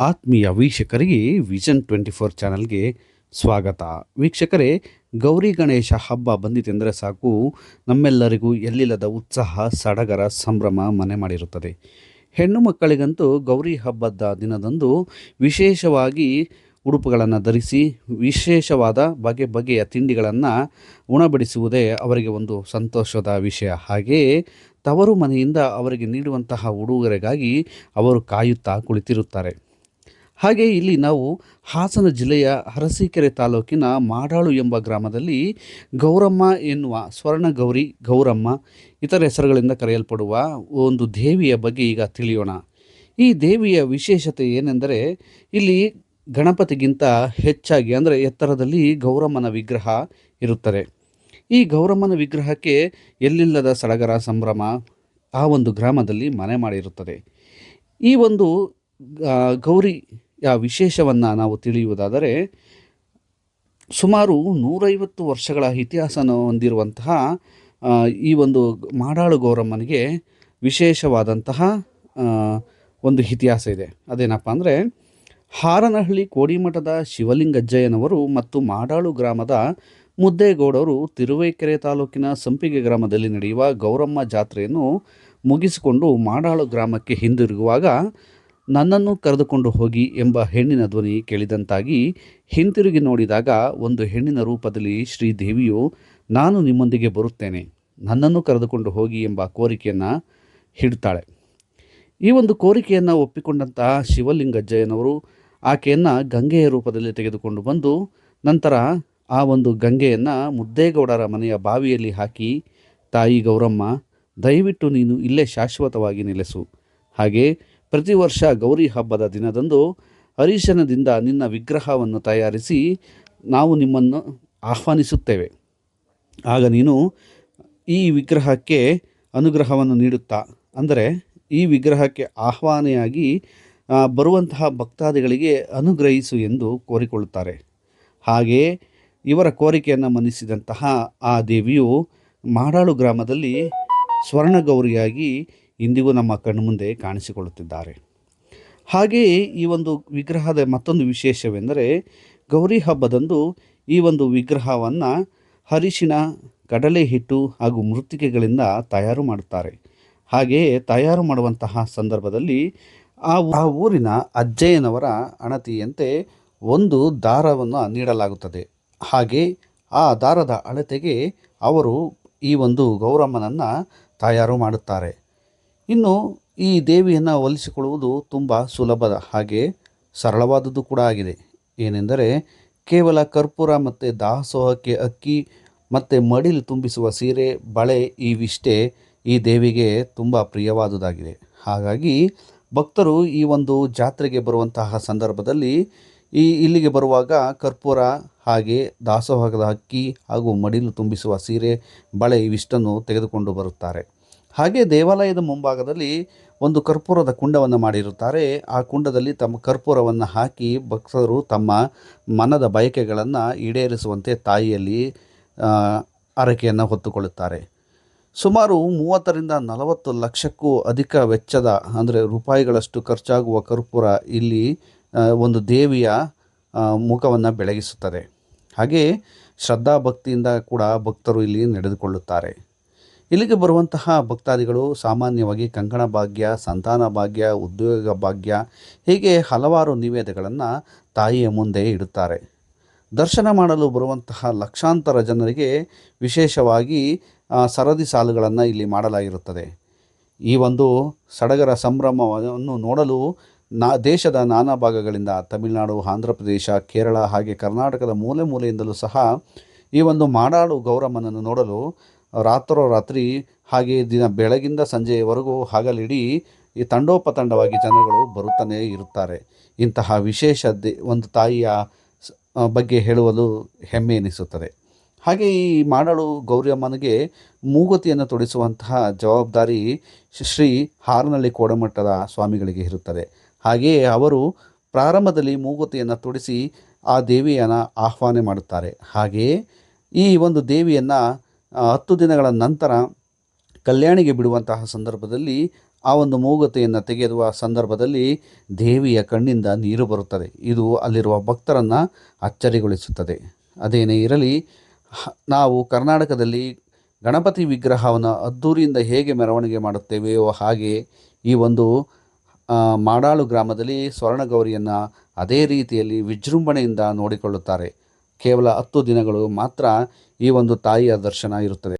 ಆತ್ಮೀಯ ವೀಕ್ಷಕರಿಗೆ vision twenty four ಚಾನಲ್ಗೆ ಸ್ವಾಗತ. ವೀಕ್ಷಕರೇ, ಗೌರಿ ಗಣೇಶ ಹಬ್ಬ ಬಂದಿತೆಂದರೆ ಸಾಕು. ನಮ್ಮೆಲ್ಲರಿಗೂ ಎಲ್ಲಿಲ್ಲದ ಉತ್ಸಾಹ, ಸಡಗರ, ಸಂಭ್ರಮ ಮನೆ ಮಾಡಿರುತ್ತದೆ. ಹೆಣ್ಣು ಮಕ್ಕಳಿಗಂತೂ ಗೌರಿ ಹಬ್ಬದ ದಿನದಂದು ವಿಶೇಷವಾಗಿ ಉಡುಪುಗಳನ್ನು ಧರಿಸಿ, ವಿಶೇಷವಾದ ಬಗೆ ಬಗೆಯ ತಿಂಡಿಗಳನ್ನು ಉಣಬಡಿಸುವುದೇ ಅವರಿಗೆ ಒಂದು ಸಂತೋಷದ ವಿಷಯ. ಹಾಗೆಯೇ ತವರು ಮನೆಯಿಂದ ಅವರಿಗೆ ನೀಡುವಂತಹ ಉಡುಗೊರೆಗಾಗಿ ಅವರು ಕಾಯುತ್ತಾ ಕುಳಿತಿರುತ್ತಾರೆ. ಹಾಗೆ ಇಲ್ಲಿ ನಾವು ಹಾಸನ ಜಿಲ್ಲೆಯ ಅರಸೀಕೆರೆ ತಾಲೂಕಿನ ಮಾಡಾಳು ಎಂಬ ಗ್ರಾಮದಲ್ಲಿ ಗೌರಮ್ಮ ಎನ್ನುವ ಸ್ವರ್ಣ ಗೌರಿ ಗೌರಮ್ಮ ಇತರ ಹೆಸರುಗಳಿಂದ ಕರೆಯಲ್ಪಡುವ ಒಂದು ದೇವಿಯ ಬಗ್ಗೆ ಈಗ ತಿಳಿಯೋಣ. ಈ ದೇವಿಯ ವಿಶೇಷತೆ ಏನೆಂದರೆ ಇಲ್ಲಿ ಗಣಪತಿಗಿಂತ ಹೆಚ್ಚಾಗಿ ಅಂದರೆ ಎತ್ತರದಲ್ಲಿ ಗೌರಮ್ಮನ ವಿಗ್ರಹ ಇರುತ್ತದೆ. ಈ ಗೌರಮ್ಮನ ವಿಗ್ರಹಕ್ಕೆ ಎಲ್ಲಿಲ್ಲದ ಸಡಗರ ಸಂಭ್ರಮ ಆ ಒಂದು ಗ್ರಾಮದಲ್ಲಿ ಮನೆ ಮಾಡಿರುತ್ತದೆ. ಈ ಒಂದು ಆ, ವಿಶೇಷವನ್ನು ನಾವು ತಿಳಿಯುವುದಾದರೆ ಸುಮಾರು ನೂರೈವತ್ತು ವರ್ಷಗಳ ಇತಿಹಾಸನ ಹೊಂದಿರುವಂತಹ ಈ ಒಂದು ಮಾಡಾಳು ಗೌರಮ್ಮನಿಗೆ ವಿಶೇಷವಾದಂತಹ ಒಂದು ಇತಿಹಾಸ ಇದೆ. ಅದೇನಪ್ಪ ಅಂದರೆ ಹಾರನಹಳ್ಳಿ ಕೋಡಿಮಠದ ಶಿವಲಿಂಗಜ್ಜಯ್ಯನವರು ಮತ್ತು ಮಾಡಾಳು ಗ್ರಾಮದ ಮುದ್ದೇಗೌಡರು ತಿರುವೇಕೆರೆ ತಾಲೂಕಿನ ಸಂಪಿಗೆ ಗ್ರಾಮದಲ್ಲಿ ನಡೆಯುವ ಗೌರಮ್ಮ ಜಾತ್ರೆಯನ್ನು ಮುಗಿಸಿಕೊಂಡು ಮಾಡಾಳು ಗ್ರಾಮಕ್ಕೆ ಹಿಂದಿರುಗುವಾಗ ನನ್ನನ್ನು ಕರೆದುಕೊಂಡು ಹೋಗಿ ಎಂಬ ಹೆಣ್ಣಿನ ಧ್ವನಿ ಕೇಳಿದಂತಾಗಿ ಹಿಂತಿರುಗಿ ನೋಡಿದಾಗ ಒಂದು ಹೆಣ್ಣಿನ ರೂಪದಲ್ಲಿ ಶ್ರೀದೇವಿಯು, ನಾನು ನಿಮ್ಮೊಂದಿಗೆ ಬರುತ್ತೇನೆ. ನನ್ನನ್ನು ಕರೆದುಕೊಂಡು ಹೋಗಿ ಎಂಬ ಕೋರಿಕೆಯನ್ನು ಹಿಡ್ತಾಳೆ. ಈ ಒಂದು ಕೋರಿಕೆಯನ್ನು ಒಪ್ಪಿಕೊಂಡಂತಹ ಶಿವಲಿಂಗಜ್ಜಯ್ಯನವರು ಆಕೆಯನ್ನು ಗಂಗೆಯ ರೂಪದಲ್ಲಿ ತೆಗೆದುಕೊಂಡು ಬಂದು ನಂತರ ಆ ಒಂದು ಗಂಗೆಯನ್ನು ಮುದ್ದೇಗೌಡರ ಮನೆಯ ಬಾವಿಯಲ್ಲಿ ಹಾಕಿ, ತಾಯಿ ಗೌರಮ್ಮ, ದಯವಿಟ್ಟು ನೀನು ಇಲ್ಲೇ ಶಾಶ್ವತವಾಗಿ ನೆಲೆಸು. ಹಾಗೆ ಪ್ರತಿ ವರ್ಷ ಗೌರಿ ಹಬ್ಬದ ದಿನದಂದು ಅರಿಶನದಿಂದ ನಿನ್ನ ವಿಗ್ರಹವನ್ನು ತಯಾರಿಸಿ ನಾವು ನಿಮ್ಮನ್ನು ಆಹ್ವಾನಿಸುತ್ತೇವೆ. ಆಗ ನೀನು ಈ ವಿಗ್ರಹಕ್ಕೆ ಅನುಗ್ರಹವನ್ನು ನೀಡುತ್ತಾ, ಅಂದರೆ ಈ ವಿಗ್ರಹಕ್ಕೆ ಆಹ್ವಾನೆಯಾಗಿ ಬರುವಂತಹ ಭಕ್ತಾದಿಗಳಿಗೆ ಅನುಗ್ರಹಿಸು ಎಂದು ಕೋರಿಕೊಳ್ಳುತ್ತಾರೆ. ಹಾಗೆಯೇ ಇವರ ಕೋರಿಕೆಯನ್ನು ಮನ್ನಿಸಿದಂತಹ ಆ ದೇವಿಯು ಮಾಡಾಳು ಗ್ರಾಮದಲ್ಲಿ ಸ್ವರ್ಣಗೌರಿಯಾಗಿ ಇಂದಿಗೂ ನಮ್ಮ ಕಣ್ಮುಂದೆ ಕಾಣಿಸಿಕೊಳ್ಳುತ್ತಿದ್ದಾರೆ. ಹಾಗೆಯೇ ಈ ಒಂದು ವಿಗ್ರಹದ ಮತ್ತೊಂದು ವಿಶೇಷವೆಂದರೆ ಗೌರಿ ಹಬ್ಬದಂದು ಈ ಒಂದು ವಿಗ್ರಹವನ್ನು ಹರಿಶಿನ ಕಡಲೆ ಹಿಟ್ಟು ಹಾಗೂ ಮೃತ್ತಿಕೆಗಳಿಂದ ತಯಾರು ಮಾಡುತ್ತಾರೆ. ಹಾಗೆಯೇ ತಯಾರು ಮಾಡುವಂತಹ ಸಂದರ್ಭದಲ್ಲಿ ಆ ಆ ಊರಿನ ಅಜ್ಜಯ್ಯನವರ ಅಣತಿಯಂತೆ ಒಂದು ದಾರವನ್ನು ನೀಡಲಾಗುತ್ತದೆ. ಹಾಗೆ ಆ ದಾರದ ಅಳತೆಗೆ ಅವರು ಈ ಒಂದು ಗೌರಮ್ಮನನ್ನು ತಯಾರು ಮಾಡುತ್ತಾರೆ. ಇನ್ನು ಈ ದೇವಿಯನ್ನು ಒಲಿಸಿಕೊಳ್ಳುವುದು ತುಂಬ ಸುಲಭದ ಹಾಗೆ ಸರಳವಾದದ್ದು ಕೂಡ ಆಗಿದೆ. ಏನೆಂದರೆ ಕೇವಲ ಕರ್ಪೂರ ಮತ್ತು ದಾಸೋಹಕ್ಕೆ ಅಕ್ಕಿ ಮತ್ತು ಮಡಿಲು ತುಂಬಿಸುವ ಸೀರೆ, ಬಳೆ ಇವಿಷ್ಟೇ ಈ ದೇವಿಗೆ ತುಂಬ ಪ್ರಿಯವಾದುದಾಗಿದೆ. ಹಾಗಾಗಿ ಭಕ್ತರು ಈ ಒಂದು ಜಾತ್ರೆಗೆ ಬರುವಂತಹ ಸಂದರ್ಭದಲ್ಲಿ ಈ ಇಲ್ಲಿಗೆ ಬರುವಾಗ ಕರ್ಪೂರ ಹಾಗೆ ದಾಸೋಹದ ಅಕ್ಕಿ ಹಾಗೂ ಮಡಿಲು ತುಂಬಿಸುವ ಸೀರೆ, ಬಳೆ ಇವಿಷ್ಟನ್ನು ತೆಗೆದುಕೊಂಡು ಬರುತ್ತಾರೆ. ಹಾಗೆ ದೇವಾಲಯದ ಮುಂಭಾಗದಲ್ಲಿ ಒಂದು ಕರ್ಪೂರದ ಕುಂಡವನ್ನು ಮಾಡಿರುತ್ತಾರೆ. ಆ ಕುಂಡದಲ್ಲಿ ತಮ್ಮ ಕರ್ಪೂರವನ್ನು ಹಾಕಿ ಭಕ್ತರು ತಮ್ಮ ಮನದ ಬಯಕೆಗಳನ್ನು ಈಡೇರಿಸುವಂತೆ ತಾಯಿಯಲ್ಲಿ ಹರಕೆಯನ್ನು ಹೊತ್ತುಕೊಳ್ಳುತ್ತಾರೆ. ಸುಮಾರು ಮೂವತ್ತರಿಂದ ನಲವತ್ತು ಲಕ್ಷಕ್ಕೂ ಅಧಿಕ ವೆಚ್ಚದ, ಅಂದರೆ ರೂಪಾಯಿಗಳಷ್ಟು ಖರ್ಚಾಗುವ ಕರ್ಪೂರ ಇಲ್ಲಿ ಒಂದು ದೇವಿಯ ಮುಖವನ್ನು ಬೆಳಗಿಸುತ್ತದೆ. ಹಾಗೆ ಶ್ರದ್ಧಾ ಭಕ್ತಿಯಿಂದ ಕೂಡ ಭಕ್ತರು ಇಲ್ಲಿ ನಡೆದುಕೊಳ್ಳುತ್ತಾರೆ. ಇಲ್ಲಿಗೆ ಬರುವಂತಹ ಭಕ್ತಾದಿಗಳು ಸಾಮಾನ್ಯವಾಗಿ ಕಂಕಣ ಭಾಗ್ಯ, ಸಂತಾನ ಭಾಗ್ಯ, ಉದ್ಯೋಗ ಭಾಗ್ಯ, ಹೀಗೆ ಹಲವಾರು ನಿವೇದಗಳನ್ನು ತಾಯಿಯ ಮುಂದೆ ಇಡುತ್ತಾರೆ. ದರ್ಶನ ಮಾಡಲು ಬರುವಂತಹ ಲಕ್ಷಾಂತರ ಜನರಿಗೆ ವಿಶೇಷವಾಗಿ ಸರದಿ ಸಾಲುಗಳನ್ನು ಇಲ್ಲಿ ಮಾಡಲಾಗಿರುತ್ತದೆ. ಈ ಒಂದು ಸಡಗರ ಸಂಭ್ರಮವನ್ನು ನೋಡಲು ನಾ, ದೇಶದ ನಾನಾ ಭಾಗಗಳಿಂದ, ತಮಿಳುನಾಡು ಆಂಧ್ರ ಪ್ರದೇಶ ಕೇರಳ ಹಾಗೆ ಕರ್ನಾಟಕದ ಮೂಲೆ ಮೂಲೆಯಿಂದಲೂ ಸಹ ಈ ಒಂದು ಮಾಡಾಳು ಗೌರಮ್ಮನನ್ನು ನೋಡಲು ರಾತ್ರೋರಾತ್ರಿ ಹಾಗೆ ದಿನ ಬೆಳಗಿಂದ ಸಂಜೆಯವರೆಗೂ ಹಗಲಿಡೀ ಈ ತಂಡೋಪತಂಡವಾಗಿ ಜನಗಳು ಬರುತ್ತಲೇ ಇರುತ್ತಾರೆ. ಇಂತಹ ವಿಶೇಷ ಒಂದು ತಾಯಿಯ ಬಗ್ಗೆ ಹೇಳುವುದು ಹೆಮ್ಮೆ ಎನಿಸುತ್ತದೆ. ಹಾಗೆ ಈ ಮಾಡಾಳು ಗೌರಿಯಮ್ಮನಿಗೆ ಮೂಗುತಿಯನ್ನು ತೊಡಿಸುವಂತಹ ಜವಾಬ್ದಾರಿ ಶ್ರೀ- ಹಾರನಹಳ್ಳಿ ಕೋಡಮಠದ ಸ್ವಾಮಿಗಳಿಗೆ ಇರುತ್ತದೆ. ಹಾಗೆಯೇ ಅವರು ಪ್ರಾರಂಭದಲ್ಲಿ ಮೂಗುತಿಯನ್ನು ತೊಡಿಸಿ ಆ ದೇವಿಯನ್ನು ಆಹ್ವಾನ ಮಾಡುತ್ತಾರೆ. ಹಾಗೆಯೇ ಈ ಒಂದು ದೇವಿಯನ್ನು ಹತ್ತು ದಿನಗಳ ನಂತರ ಕಲ್ಯಾಣಿಗೆ ಬಿಡುವಂತಹ ಸಂದರ್ಭದಲ್ಲಿ ಆ ಒಂದು ಮೂಗತೆಯನ್ನು ತೆಗೆಯುವ ಸಂದರ್ಭದಲ್ಲಿ ದೇವಿಯ ಕಣ್ಣಿಂದ ನೀರು ಬರುತ್ತದೆ. ಇದು ಅಲ್ಲಿರುವ ಭಕ್ತರನ್ನು ಅಚ್ಚರಿಗೊಳಿಸುತ್ತದೆ. ಅದೇನೇ ಇರಲಿ ನಾವು ಕರ್ನಾಟಕದಲ್ಲಿ ಗಣಪತಿ ವಿಗ್ರಹವನ್ನು ಅದ್ಧೂರಿಯಿಂದ ಹೇಗೆ ಮೆರವಣಿಗೆ ಮಾಡುತ್ತೇವೆಯೋ ಹಾಗೆ ಈ ಒಂದು ಮಾಡಾಳು ಗ್ರಾಮದಲ್ಲಿ ಸ್ವರ್ಣಗೌರಿಯನ್ನು ಅದೇ ರೀತಿಯಲ್ಲಿ ವಿಜೃಂಭಣೆಯಿಂದ ನೋಡಿಕೊಳ್ಳುತ್ತಾರೆ. ಕೇವಲ ಹತ್ತು ದಿನಗಳು ಮಾತ್ರ ಈ ಒಂದು ತಾಯಿಯ ದರ್ಶನ ಇರುತ್ತದೆ.